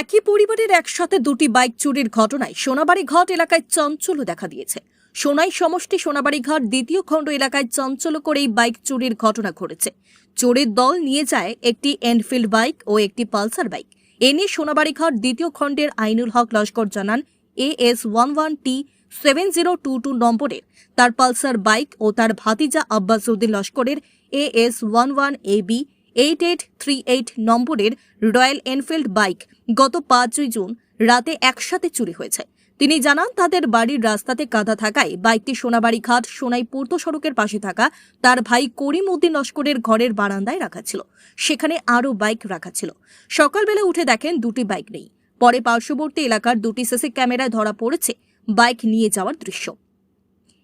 একই পরিবারের একসাথে দুটি বাইক চুরির ঘটনায় সোনাবাড়ি ঘাট এলাকায় চঞ্চল্য দেখা দিয়েছে। সোনাই সমষ্টি সোনাবাড়ি ঘাট দ্বিতীয় খণ্ড এলাকায় চঞ্চল্য করে এই বাইক চুরির ঘটনা ঘটেছে। চোরের দল নিয়ে যায় একটি এনফিল্ড বাইক ও একটি পালসার বাইক। এ নিয়ে সোনাবাড়ি ঘাট দ্বিতীয় খণ্ডের আইনুল হক লস্কর জানান A S one one T seven zero two two নম্বরের তার পালসার বাইক ও তার ভাতিজা Abbasuddin লস্করের A S one one A B eight eight three eight নম্বরের রয়্যাল এনফিল্ড বাইক গত পাঁচই জুন রাতে একসাথে চুরি হয়েছে। তিনি জানান, তাদের বাড়ির রাস্তাতে কাদা থাকায় বাইকটি সোনাবাড়ি ঘাট সোনাই পূর্ত সড়কের পাশে থাকা তার ভাই করিম উদ্দিন লস্করের ঘরের বারান্দায় রাখা ছিল। সেখানে আরও বাইক রাখা ছিল। সকালবেলা উঠে দেখেন দুটি বাইক নেই। পরে পার্শ্ববর্তী এলাকার দুটি সিসি ক্যামেরায় ধরা পড়েছে বাইক নিয়ে যাওয়ার দৃশ্য।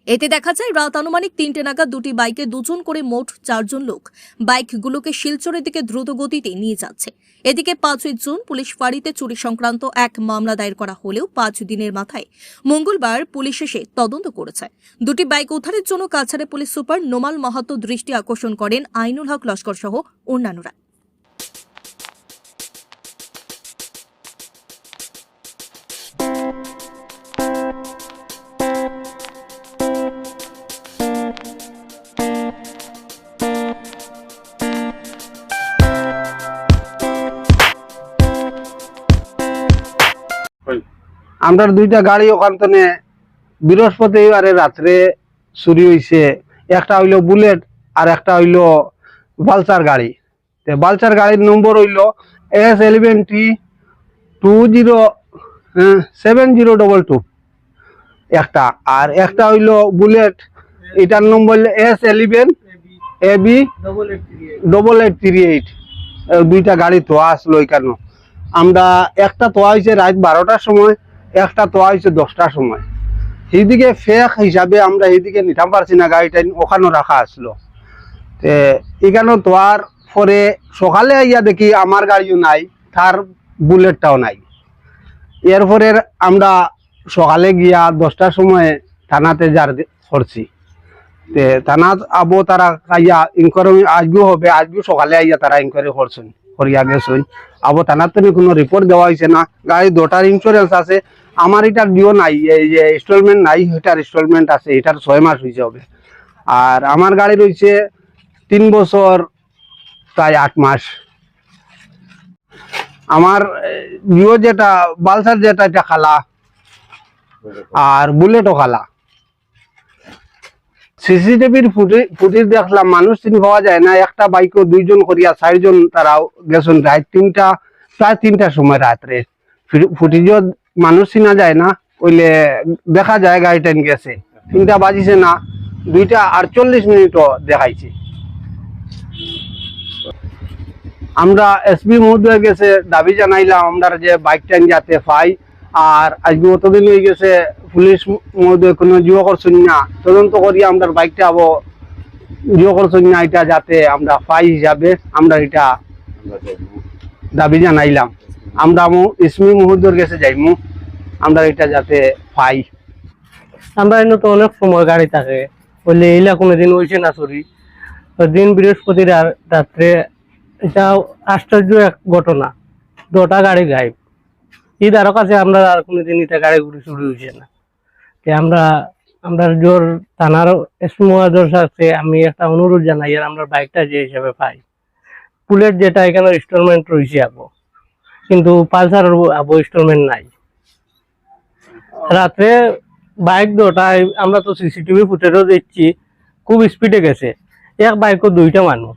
এতে দেখা যায়, রাত আনুমানিক তিনটে নাগাদ দুটি বাইকে দুজন করে মোট চারজন লোক বাইকগুলোকে শিলচরের দিকে দ্রুত গতিতে নিয়ে যাচ্ছে। এদিকে পাঁচই জুন পুলিশ ফাঁড়িতে চুরি সংক্রান্ত এক মামলা দায়ের করা হলেও পাঁচ দিনের মাথায় মঙ্গলবার পুলিশ এসে তদন্ত করেছে। দুটি বাইক উদ্ধারের জন্য কাছাড়ে পুলিশ সুপার নোমাল মাহাতো দৃষ্টি আকর্ষণ করেন আইনুল হক লস্কর সহ অন্যান্যরা। আমরা দুইটা গাড়ি ওখান থেকে বৃহস্পতিবারে রাত্রে চুরি হয়েছে একটা হইল বুলেট আর একটা হইল বালসার গাড়ি। বালসার গাড়ির নম্বর হইল S eleven T two zero seven zero double two. একটা। আর একটা হইল বুলেট, এটার নম্বর S eleven, A B double eight three eight. দুইটা গাড়ি তোয়া আসলো এখানে আমরা একটা তোয়া হয়েছে রাত বারোটার সময়। একটা তোয়া হয়েছে দশটার সময়। সেইদিকে ফেক হিসাবে আমরা এইদিকে নিতাম পারছি না, গাড়িটা ওখানে রাখা আসলো। তে তোয়ার পরে সকালে আইয়া দেখি আমার গাড়িও নাই, তার বুলেটটাও নাই। এরপরে আমরা সকালে গিয়া দশটার সময় থানাতে যার করছি তে থানাত আবো তারা আইয়া ইনকোয়ারি আজকেও হবে আজকেও সকালে আইয়া তারা ইনকোয়ারি করছেন, করিয়া গেছেন। আবো থানার তো কোনো রিপোর্ট দেওয়া হয়েছে না। গাড়ি দুটার ইন্স্যুরেন্স আছে আমার এটার দিও নাই, এই যে ইনস্টলমেন্ট নাই, এটার ইনস্টলমেন্ট আছে, এটার ছয় মাস হয়েছে হবে। আর আমার গাড়ি রয়েছে তিন বছর, প্রায় আট মাস। আমার জিও যেটা বালসার যেটা, এটা খালা। আর বুলেটও খালা। সিসিটিভির ফুটেজ দেখলাম, মানুষ চিনি পাওয়া যায় না। একটা বাইকও দুইজন করিয়া চারজন তারাও গেছেন রাত তিনটা, প্রায় তিনটার সময় রাত্রে। ফুটেজও মানুষ চিনা যায় না ওইলে দেখা যায় গাড়িটা গেছে। তিনটা বাজিছে না, দুইটা আটচল্লিশ মিনিটও দেখাইছে। আমরা এসপি মহোদয় গেছে, দাবি জানাইলাম, আমরা যে বাইকটা যাতে পাই, আর আজকে অতদিন হয়ে গেছে, পুলিশ মহোদয় কোনো জিও করছেন না। তদন্ত করি আমরা বাইকটা আবো জিও করছেন না, এটা যাতে আমরা পাই হিসাবে আমরা এটা দাবি জানাইলাম। আমরা ইসমি মহোদয়ের কাছে যাইমু। আমরা এটা যাতে পাই। আমরা এনে তো অনেক সময় গাড়ি থাকে। বললে এইলা কোনোদিন হয়েছে না তো দিন বৃহস্পতি রাত্রে এটা আশ্চর্য এক ঘটনা। দুটা গাড়ি গায়েব। ঈদ আরও কাছে আমরা আর কোনোদিন এটা গাড়ি ঘুরে চুরি হয়েছে না। তে আমরা আমরা জোর থানার এসমুয়াজোর সাথে আমি একটা অনুরোধ জানাই আর আমরা বাইকটা যে হিসাবে পাই। পুলের যেটা এখানে ইনস্টলমেন্ট রয়েছে আবো। কিন্তু পালসার বৈষ্টমেন্ট নাই। রাত্রে বাইক দুটায় আমরা তো সিসিটিভি ফুটেজও দেখছি, খুব স্পিডে গেছে। এক বাইকও দুইটা মানুষ।